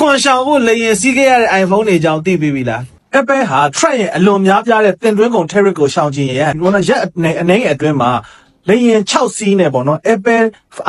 ခွန်ရှောင်ဖို့လေရင်စီးခဲ့ရတဲ့ iPhone တွေကြောင့်သိပြီးပြီလား Apple ဟာ Trend ရဲ့အလွန်များပြားတဲ့တင်သွင်းကုန် tariff ကိုရှောင်ကျင်ရဟိုရက်အနေအနည်းငယ်အတွင်းမှာလေရင်6စီးနဲ့ပေါ့နော် Apple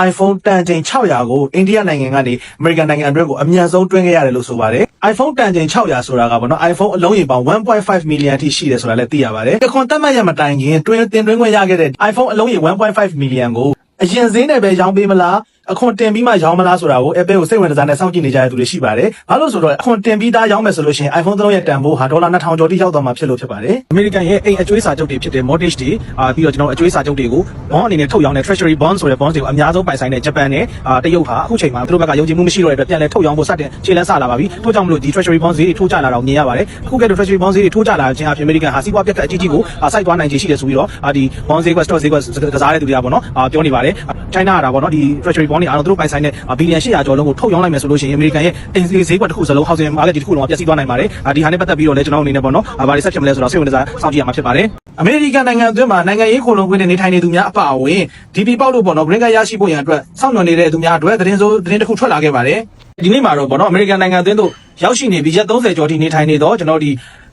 iPhone တန်ချိန်600ကိုအိန္ဒိယနိုင်ငံကနေ American နိုင်ငံအတွင်းကိုအများဆုံးတွင်းခဲ့ရတယ်လို့ဆိုပါတယ် iPhone တန်ချိန်600ဆိုတာကပေါ့နော် iPhone အလုံးရေပေါင်း1.5 million ထိရှိတယ်ဆိုတာလည်းသိရပါတယ်။ဒီခွန်တက်မှတ်ရမတိုင်ခင်တွင်းတင်သွင်းခွင့်ရခဲ့တဲ့ iPhone အလုံးရေ1.5 million ကိုအရင်ဈေးနဲ့ပဲရောင်းပေးမလား အခွန်တင်ပြီးမှရောင်းမလားဆိုတာကို Apple ကိုစိတ်ဝင်စားနေစောင့်ကြည့်နေကြတဲ့သူတွေရှိပါတယ်။ဘာလို့ဆိုတော့အခွန်တင်ပြီးသားရောင်းမယ်ဆိုလို့ရှိရင် iPhone 3ရဲ့တန်ဖိုးဟာဒေါ်လာ2000ကျော်တိရောက်သွားမှာဖြစ်လို့ဖြစ်ပါတယ်။ American ရဲ့အိမ်အကျွေးစာချုပ်တွေဖြစ်တဲ့ mortgage တွေအာပြီးတော့ကျွန်တော်အကျွေးစာချုပ်တွေကို bond အနေနဲ့ထုတ်ရောင်းတဲ့ treasury bond ဆိုတဲ့ bond တွေကိုအများဆုံးပိုင်ဆိုင်တဲ့ဂျပန်နဲ့အာတရုတ်ဟာအခုချိန်မှာသူတို့ဘက်ကယုံကြည်မှုမရှိတော့တဲ့အတွက်ပြန်လဲထုတ်ရောင်းဖို့စတင်ခြေလှမ်းဆလာပါပြီ။ထို့ကြောင့်မလို့ဒီ treasury bond ဈေးတွေထိုးကျလာတော့မြင်ရပါတယ်။အခုကဲတော့ treasury bond ဈေးတွေထိုးကျလာခြင်းအပြင် American ဟာစီးပွားပြတ်ကအကြီးကြီးကိုအာစိုက်သွားနိုင်ခြေရှိတယ်ဆိုပြီးတော့အာဒီ bond ဈေးကွက် stock ဈေးကွက်ကစားတဲ့သူတွေကပေါ့နော်အာပြောနေပါတယ်။ China ကတာပေါ့နော်ဒီ treasury bond တွေအားလုံးသူတို့ပိုင်ဆိုင်တဲ့ဘီလီယံ800ကျော်လုံးကိုထုတ်ရောင်းလိုက်မယ်ဆိုလို့ရှိရင် American ရဲ့အိမ်ဈေးကွက်တစ်ခုစလုံး housing market တစ်ခုလုံးကပျက်စီးသွားနိုင်ပါတယ်။အာဒီဟာနဲ့ပတ်သက်ပြီးတော့လည်းကျွန်တော်အနေနဲ့ပေါ့နော်အာဘာတွေဆက်ဖြစ်မလဲဆိုတော့စိတ်ဝင်စားစောင့်ကြည့်ရမှာဖြစ်ပါတယ်။အမေရိကန်နိုင်ငံအတွင်းမှာနိုင်ငံရေးခိုလုံခွင့်နဲ့နေထိုင်နေသူများအပါအဝင် DP ပေါက်လို့ပေါ့နော် green card ရရှိဖို့ရန်အတွက်စောင့်မျှော်နေတဲ့သူများအတွက်သတင်းစိုးသတင်းတစ်ခုထွက်လာခဲ့ပါတယ်ဒီနေ့မှာတော့ပေါ့နော်အမေရိကန်နိုင်ငံအတွင်းသို့ရောက်ရှိနေပြီးရက်30ကျော်ထိနေထိုင်နေတော့ကျွန်တော်ဒီ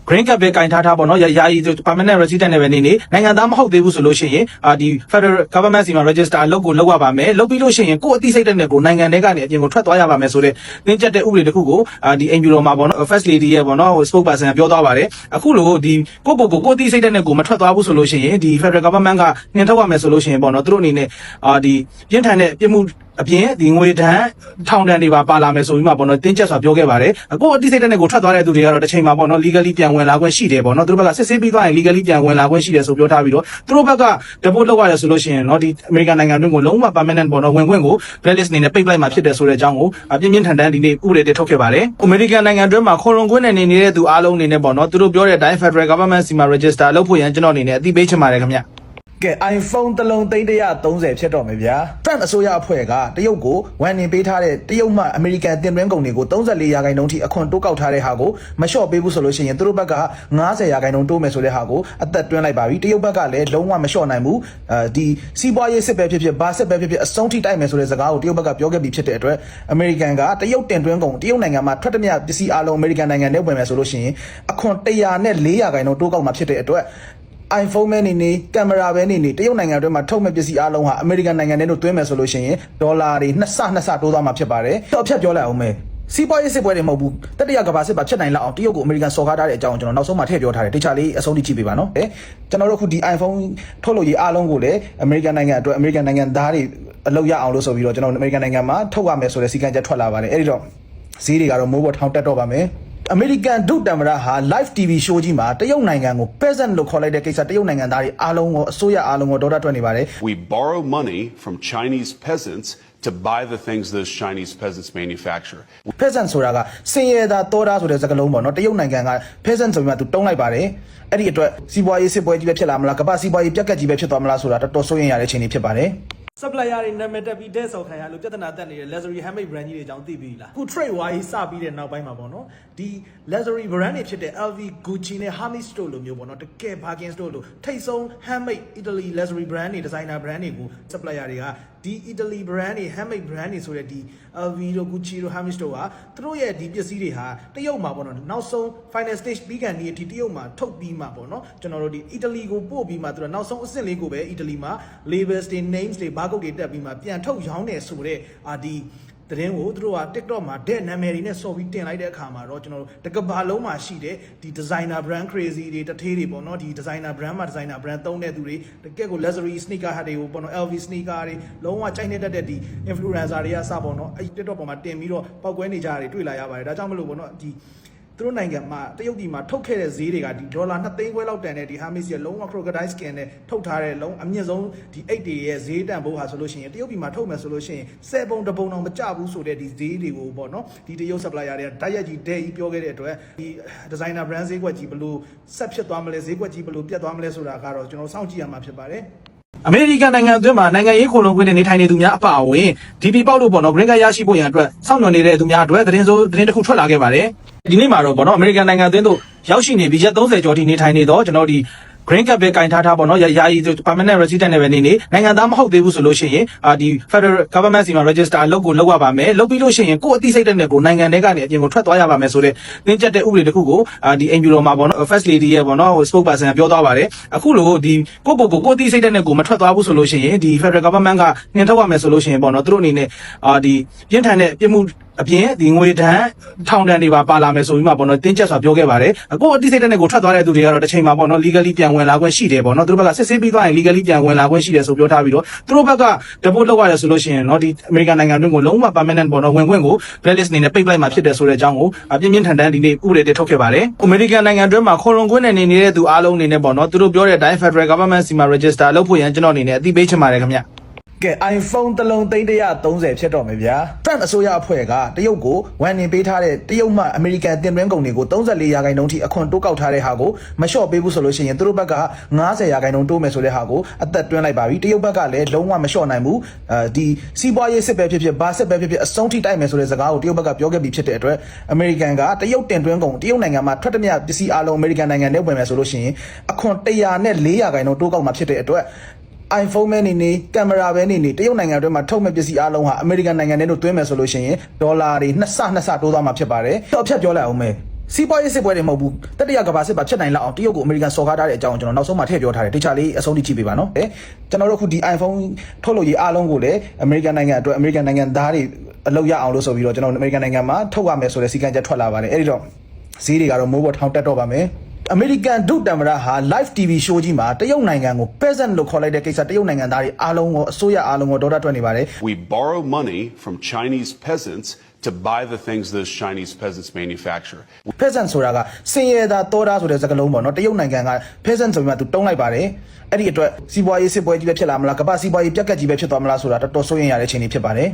green card ပဲကင်ထားထားပေါ့နော်ယာယာယီ permanent resident နဲ့ပဲနေနေနိုင်ငံသားမဟုတ်သေးဘူးဆိုလို့ရှိရင်အာဒီ federal government စီမှာ register အလုပ်ကိုလုပ်ရပါမယ်လုပ်ပြီးလို့ရှိရင်ကိုယ့်အသိစိတ်တဲ့နဲ့ကိုနိုင်ငံထဲကနေအပြင်ကိုထွက်သွားရပါမယ်ဆိုတဲ့တင်းကျပ်တဲ့ဥပဒေတစ်ခုကိုအာဒီ NGO မှာပေါ့နော် first lady ရဲ့ပေါ့နော် spokesperson ကပြောသွားပါတယ်အခုလိုဒီကိုယ့်ကိုယ်ကိုကိုယ့်အသိစိတ်တဲ့နဲ့ကိုမထွက်သွားဘူးဆိုလို့ရှိရင်ဒီ federal government ကနှင်ထုတ်ရမယ်ဆိုလို့ရှိရင်ပေါ့နော်သူတို့အနေနဲ့အာဒီပြင်းထန်တဲ့ပြစ်မှု အပြင်ဒီငွေဒဏ်ထောင်ဒဏ်တွေပါပါလာမယ်ဆိုပြီးမှပေါ့နော်တင်းကျပ်စွာပြောခဲ့ပါတယ်အခုအတိစိတ်တဲ့နဲ့ကိုထွက်သွားတဲ့သူတွေကတော့တစ်ချိန်မှာပေါ့နော် legally ပြန်ဝင်လာခွင့်ရှိတယ်ပေါ့နော်သူတို့ဘက်ကစစ်ဆေးပြီးသွားရင် legally ပြန်ဝင်လာခွင့်ရှိတယ်ဆိုပြောထားပြီးတော့သူတို့ဘက်က deport လုပ်ရတယ်ဆိုလို့ရှိရင်နော်ဒီအမေရိကန်နိုင်ငံတွင်းကိုလုံးဝ permanent ပေါ့နော်ဝင်ခွင့်ကို blacklist အနေနဲ့ပိတ်လိုက်မှာဖြစ်တယ်ဆိုတဲ့အကြောင်းကိုအပြင်းပြင်းထန်ထန်ဒီနေ့ဥပဒေတွေထုတ်ခဲ့ပါတယ်အမေရိကန်နိုင်ငံတွင်းမှာခွန်လွန်ခွင့်နဲ့နေနေတဲ့သူအားလုံးအနေနဲ့ပေါ့နော်သူတို့ပြောတဲ့အတိုင်း federal government စီမှာ register လုပ်ဖို့ရန်ကျွန်တော်အနေနဲ့အသိပေးချင်ပါတယ်ခင်ဗျ ကဲ iPhone တစ်လုံးသိန်း130ဖြစ်တော့မယ်ဗျာ Trump အစိုးရအဖွဲ့ကတရုတ်ကိုဝန်နေပေးထားတဲ့တရုတ်မှ American တင်သွင်းကုန်တွေကို34ရာခိုင်နှုန်းထိအခွန်တိုးကောက်ထားတဲ့ဟာကိုမလျှော့ပေးဘူးဆိုလို့ရှိရင်သူတို့ဘက်က90ရာခိုင်နှုန်းတိုးမယ်ဆိုတဲ့ဟာကိုအသက်တွင်းလိုက်ပါပြီတရုတ်ဘက်ကလည်းလုံးဝမလျှော့နိုင်ဘူးအဲဒီစီးပွားရေးစစ်ပဲဖြစ်ဖြစ်ဘာစစ်ပဲဖြစ်ဖြစ်အဆုံးထိတိုက်မယ်ဆိုတဲ့စကားကိုတရုတ်ဘက်ကပြောခဲ့ပြီးဖြစ်တဲ့အတွက် American ကတရုတ်တင်သွင်းကုန်တရုတ်နိုင်ငံမှာထွက်သမျှပစ္စည်းအလုံး American နိုင်ငံနဲ့ဝင်မယ်ဆိုလို့ရှိရင်အခွန်100နဲ့4ရာခိုင်နှုန်းတိုးကောက်မှာဖြစ်တဲ့အတွက် iPhone ပဲနေနေကင်မရာပဲနေနေတရုတ်နိုင်ငံအတွင်းမှာထုတ်မဲ့ပစ္စည်းအလုံးဟာအမေရိကန်နိုင်ငံထဲတို့သွင်းမယ်ဆိုလို့ရှိရင်ဒေါ်လာတွေနှစ်ဆနှစ်ဆတိုးသွားမှာဖြစ်ပါတယ်။တော့အဖြတ်ပြောလိုက်အောင်မယ်။စီးပွားရေးစစ်ပွဲတွေမဟုတ်ဘူးတတိယကမ္ဘာစစ်ပါဖြစ်နိုင်လောက်အောင်တရုတ်ကိုအမေရိကန်စော်ကားထားတဲ့အကြောင်းကျွန်တော်နောက်ဆုံးမှထည့်ပြောထားတယ်တခြားလေးအဆုံးထိကြည့်ပေးပါနော်။ကျွန်တော်တို့အခုဒီ iPhone ထုတ်လို့ရေးအားလုံးကိုလည်းအမေရိကန်နိုင်ငံအတွက်အမေရိကန်နိုင်ငံသားတွေအလုပ်ရအောင်လို့ဆိုပြီးတော့ကျွန်တော်အမေရိကန်နိုင်ငံမှာထုတ်ရမယ်ဆိုတဲ့စီကံချက်ထွက်လာပါတယ်။အဲဒီတော့ဈေးတွေကတော့မိုးပေါ်ထောင်တက်တော့ပါမယ်။ American ဒုတမရဟာ live TV show ကြီးမှာတရုတ်နိုင်ငံကို peasant လို့ခေါ်လိုက်တဲ့ကိစ္စတရုတ်နိုင်ငံသားတွေအားလုံးကိုအစိုးရအားလုံးကိုဒေါ်လာထွက်နေပါတယ် We borrow money from Chinese peasants to buy the things those Chinese peasants manufacture. peasant ဆိုတာကစင်ရတာတောတာဆိုတဲ့စကားလုံးပေါ့နော်တရုတ်နိုင်ငံက peasant ဆိုပြီးမှသူတုံးလိုက်ပါတယ်အဲ့ဒီအတွက်စီးပွားရေးစစ်ပွဲကြီးပဲဖြစ်လာမလားကမ္ဘာစီးပွားရေးပြက်ကတ်ကြီးပဲဖြစ်သွားမလားဆိုတာတော်တော်စိုးရင်ရတဲ့အခြေအနေဖြစ်ပါတယ် supplier တွေနာမည်တက်ပြီးတဲ့ဆော်ခံရလို့ပြဿနာတက်နေတဲ့ luxury handmade brand ကြီးတွေအကြောင်းသိပြီလားအခု trade war ကြီးစပြီးတဲ့နောက်ပိုင်းမှာပေါ့နော်ဒီ luxury brand တွေဖြစ်တဲ့ LV Gucci နဲ့ Hermes store လိုမျိုးပေါ့နော်တကယ် bargain store လိုထိတ်ဆုံး handmade Italy luxury brand တွေ designer brand တွေကို supplier တွေကဒီ Italy brand တွေ handmade brand တွေဆိုတဲ့ဒီ LV တို့ Gucci တို့ Hermes တို့ကသူတို့ရဲ့ဒီပစ္စည်းတွေဟာတရုတ်မှာပေါ့နော်နောက်ဆုံး final stage ပြီးကန်ဒီအထိတရုတ်မှာထုတ်ပြီးမှပေါ့နော်ကျွန်တော်တို့ဒီ Italy ကိုပို့ပြီးမှသူတို့နောက်ဆုံးအဆင့်လေးကိုပဲ Italy မှာ labels တွေ names တွေ barcode တွေတက်ပြီးမှပြန်ထုတ်ရောင်းတယ်ဆိုတဲ့အာဒီ သတင်းကိုသူတို့က TikTok မှာတဲ့နာမည်တွေနဲ့စော်ပြီးတင်လိုက်တဲ့အခါမှာတော့ကျွန်တော်တို့တကဘာလုံးမှာရှိတဲ့ဒီ designer brand crazy တွေတထေးတွေပေါ့နော်ဒီ designer brand မှာ designer brand သုံးတဲ့သူတွေတကယ့်ကို luxury sneaker hat တွေကိုပေါ့နော် LV sneaker တွေလုံးဝကြိုက်နေတတ်တဲ့ဒီ influencer တွေကစပေါ့နော်အဲ့ TikTok ပေါ်မှာတင်ပြီးတော့ပောက်ကွဲနေကြတာတွေတွေ့လာရပါတယ်ဒါကြောင့်မလို့ပေါ့နော်ဒီ သူတို့နိုင်ငံမှာတရုတ်ပြည်မှာထုတ်ခဲ့တဲ့ဈေးတွေကဒီဒေါ်လာ2သိန်းခွဲလောက်တန်တဲ့ဒီ Hermes ရဲ့လုံးဝ crocodile skin နဲ့ထုတ်ထားတဲ့လုံးအမြင့်ဆုံးဒီအိတ်တွေရဲ့ဈေးတန်ဖိုးဟာဆိုလို့ရှိရင်တရုတ်ပြည်မှာထုတ်မယ်ဆိုလို့ရှိရင်10ပုံတပုံတောင်မကျဘူးဆိုတဲ့ဒီဈေးတွေကိုပေါ့နော်ဒီတရုတ် supplier တွေကတိုက်ရိုက်ကြီးဒဲကြီးပြောခဲ့တဲ့အတွက်ဒီ designer brand ဈေးကွက်ကြီးဘလို့ဆက်ဖြစ်သွားမလဲဈေးကွက်ကြီးဘလို့ပြတ်သွားမလဲဆိုတာကတော့ကျွန်တော်စောင့်ကြည့်ရမှာဖြစ်ပါတယ် အမေရိကန်နိုင်ငံအတွင်းမှာနိုင်ငံရေးခိုလုံခွင့်နဲ့နေထိုင်နေသူများအပါအဝင် DP ပေါက်လို့ပေါ့နော် green card ရရှိဖို့ရန်အတွက်စောင့်မျှော်နေတဲ့သူများအတွက်သတင်းစိုးသတင်းတစ်ခုထွက်လာခဲ့ပါတယ်ဒီနေ့မှာတော့ပေါ့နော်အမေရိကန်နိုင်ငံအတွင်းသို့ရောက်ရှိနေပြီးရက်30ကျော်ထိနေထိုင်နေတော့ကျွန်တော်ဒီ green card ပဲကင်ထားထားပေါ့နော်ယာယာယီ permanent resident နဲ့ပဲနေနေနိုင်ငံသားမဟုတ်သေးဘူးဆိုလို့ရှိရင်အာဒီ federal government စီမှာ register လုပ်ကိုလုပ်ရပါမယ်လုပ်ပြီးလို့ရှိရင်ကိုယ့်အသိစိတ်တဲ့နဲ့ကိုနိုင်ငံထဲကနေအပြင်ကိုထွက်သွားရပါမယ်ဆိုတဲ့တင်းကျပ်တဲ့ဥပဒေတစ်ခုကိုအာဒီ NGO မှာပေါ့နော် first lady ရဲ့ပေါ့နော် spokesperson ကပြောသွားပါတယ်အခုလိုဒီကိုယ့်ကိုယ်ကိုကိုယ့်အသိစိတ်တဲ့နဲ့ကိုမထွက်သွားဘူးဆိုလို့ရှိရင်ဒီ federal government ကနှင်ထုတ်ရမယ်ဆိုလို့ရှိရင်ပေါ့နော်သူတို့အနေနဲ့အာဒီပြင်းထန်တဲ့ပြစ်မှု အပြင်ဒီငွေဒဏ်ထောင်ဒဏ်တွေပါပါလာမယ်ဆိုပြီးမှပေါ့နော်တင်းကျပ်စွာပြောခဲ့ပါတယ်အခုအတိစိတ်တဲ့နဲ့ကိုထွက်သွားတဲ့သူတွေကတော့တစ်ချိန်မှာပေါ့နော် legally ပြန်ဝင်လာခွင့်ရှိတယ်ပေါ့နော်သူတို့ဘက်ကစစ်ဆေးပြီးသွားရင် legally ပြန်ဝင်လာခွင့်ရှိတယ်ဆိုပြောထားပြီးတော့သူတို့ဘက်က deport လုပ်ရတယ်ဆိုလို့ရှိရင်နော်ဒီ American နိုင်ငံတွင်းကိုလုံးဝ permanent ပေါ့နော်ဝင်ခွင့်ကို blacklist အနေနဲ့ပိတ်လိုက်မှာဖြစ်တယ်ဆိုတဲ့အကြောင်းကိုအပြင်းပြင်းထန်ထန်ဒီနေ့ဥပဒေတွေထုတ်ခဲ့ပါတယ် American နိုင်ငံတွင်းမှာခွန်လွန်ခွင့်နဲ့နေနေတဲ့သူအားလုံးအနေနဲ့ပေါ့နော်သူတို့ပြောတဲ့အတိုင်း Federal Government စီမှာ register လုပ်ဖို့ရန်ကျွန်တော်အနေနဲ့အသိပေးချင်ပါတယ်ခင်ဗျ ကဲ iPhone တစ်လုံးသိန်း130ဖြစ်တော့မယ်ဗျာ Trump အစိုးရအဖွဲ့ကတရုတ်ကိုဝန်နေပေးထားတဲ့တရုတ်မှ American တင်သွင်းကုန်တွေကို34ရာခိုင်နှုန်းထိအခွန်တိုးကောက်ထားတဲ့ဟာကိုမလျှော့ပေးဘူးဆိုလို့ရှိရင်သူတို့ဘက်က90ရာခိုင်နှုန်းတိုးမယ်ဆိုတဲ့ဟာကိုအသက်တွင်းလိုက်ပါပြီတရုတ်ဘက်ကလည်းလုံးဝမလျှော့နိုင်ဘူးအဲဒီစီးပွားရေးစစ်ပဲဖြစ်ဖြစ်ဘာစစ်ပဲဖြစ်ဖြစ်အဆုံးထိတိုက်မယ်ဆိုတဲ့စကားကိုတရုတ်ဘက်ကပြောခဲ့ပြီးဖြစ်တဲ့အတွက် American ကတရုတ်တင်သွင်းကုန်တရုတ်နိုင်ငံမှာထွက်သမျှပစ္စည်းအလုံး American နိုင်ငံနဲ့ဝင်မယ်ဆိုလို့ရှိရင်အခွန်100နဲ့4ရာခိုင်နှုန်းတိုးကောက်မှာဖြစ်တဲ့အတွက် iPhone ပဲနေနေကင်မရာပဲနေနေတရုတ်နိုင်ငံအတွင်းမှာထုတ်မဲ့ပစ္စည်းအလုံးဟာအမေရိကန်နိုင်ငံထဲတို့သွင်းမယ်ဆိုလို့ရှိရင်ဒေါ်လာတွေနှစ်ဆနှစ်ဆတိုးသွားမှာဖြစ်ပါတယ်။တော့အဖြတ်ပြောလိုက်အောင်မယ်။စီးပွားရေးစစ်ပွဲတွေမဟုတ်ဘူးတတိယကမ္ဘာစစ်ပါဖြစ်နိုင်လောက်အောင်တရုတ်ကိုအမေရိကန်စော်ကားထားတဲ့အကြောင်းကျွန်တော်နောက်ဆုံးမှထည့်ပြောထားတယ်တခြားလေးအဆုံးထိကြည့်ပေးပါနော်။အဲကျွန်တော်တို့အခုဒီ iPhone ထုတ်လို့ရေးအားလုံးကိုလည်းအမေရိကန်နိုင်ငံအတွက်အမေရိကန်နိုင်ငံသားတွေအလုပ်ရအောင်လို့ဆိုပြီးတော့ကျွန်တော်အမေရိကန်နိုင်ငံမှာထုတ်ရမယ်ဆိုတဲ့စီကံချက်ထွက်လာပါတယ်။အဲဒီတော့ဈေးတွေကတော့မိုးပေါ်ထောင်တက်တော့ပါမယ်။ American ဒုတမရဟာ live TV show ကြီးမှာတရုတ်နိုင်ငံကို peasant လို့ခေါ်လိုက်တဲ့ကိစ္စတရုတ်နိုင်ငံသားတွေအားလုံးကိုအစိုးရအားလုံးကိုဒေါ်တာထွက်နေပါတယ် We borrow money from Chinese peasants to buy the things those Chinese peasants manufacture. peasant ဆိုတာကစင်ရတာတောတာဆိုတဲ့စကားလုံးပေါ့နော်တရုတ်နိုင်ငံက peasant ဆိုပြီးမှသူတုံးလိုက်ပါတယ်အဲ့ဒီအတွက်စီးပွားရေးစစ်ပွဲကြီးပဲဖြစ်လာမလားကမ္ဘာစီးပွားရေးပြက်ကတ်ကြီးပဲဖြစ်သွားမလားဆိုတာတော်တော်စိုးရိမ်ရတဲ့အခြေအနေဖြစ်ပါတယ်